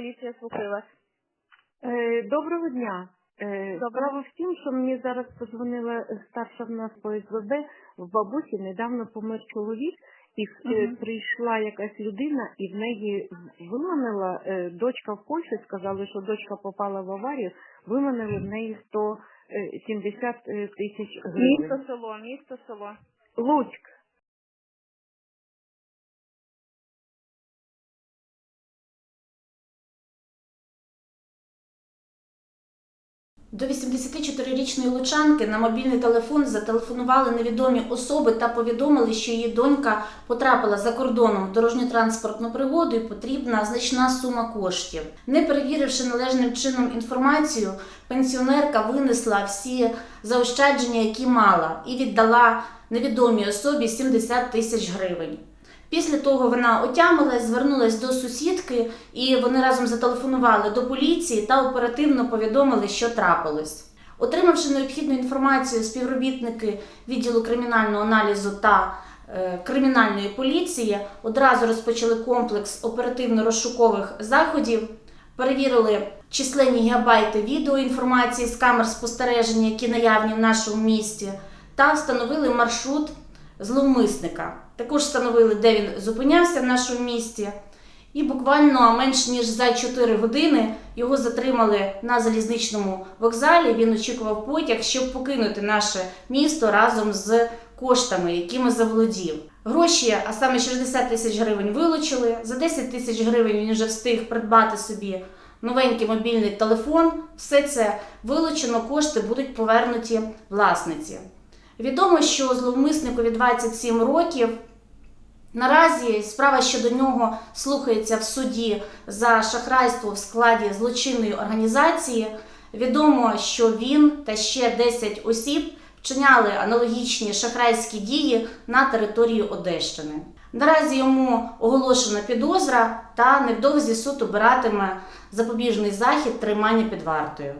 поліція вас. Е, Доброго дня. Е, Доброго. Справа в тім, що мені зараз позвонила е, старша в нас по СВБ, в бабусі недавно помер чоловік, і е, Мгм. прийшла якась людина і в неї виманила е, дочка в Польщі, сказали, що дочка попала в аварію, виманили в неї 170 е, тисяч гривень. Місто село, місто село. Луцьк. До 84-річної лучанки на мобільний телефон зателефонували невідомі особи та повідомили, що її донька потрапила за кордоном в дорожньо-транспортну пригоду і потрібна значна сума коштів. Не перевіривши належним чином інформацію, пенсіонерка винесла всі заощадження, які мала, і віддала невідомій особі 70 тисяч гривень. Після того вона отямилась, звернулась до сусідки, і вони разом зателефонували до поліції та оперативно повідомили, що трапилось. Отримавши необхідну інформацію, співробітники відділу кримінального аналізу та е, кримінальної поліції одразу розпочали комплекс оперативно-розшукових заходів, перевірили численні гігабайти відеоінформації з камер спостереження, які наявні в нашому місті, та встановили маршрут зловмисника. Також встановили, де він зупинявся в нашому місті. І буквально менш ніж за 4 години його затримали на залізничному вокзалі. Він очікував потяг, щоб покинути наше місто разом з коштами, якими заволодів. Гроші, а саме 60 тисяч гривень, вилучили. За 10 тисяч гривень він вже встиг придбати собі новенький мобільний телефон. Все це вилучено, кошти будуть повернуті власниці. Відомо, що зловмисникові 27 років. Наразі справа щодо нього слухається в суді за шахрайство в складі злочинної організації. Відомо, що він та ще 10 осіб вчиняли аналогічні шахрайські дії на території Одещини. Наразі йому оголошена підозра та невдовзі суд обиратиме запобіжний захід тримання під вартою.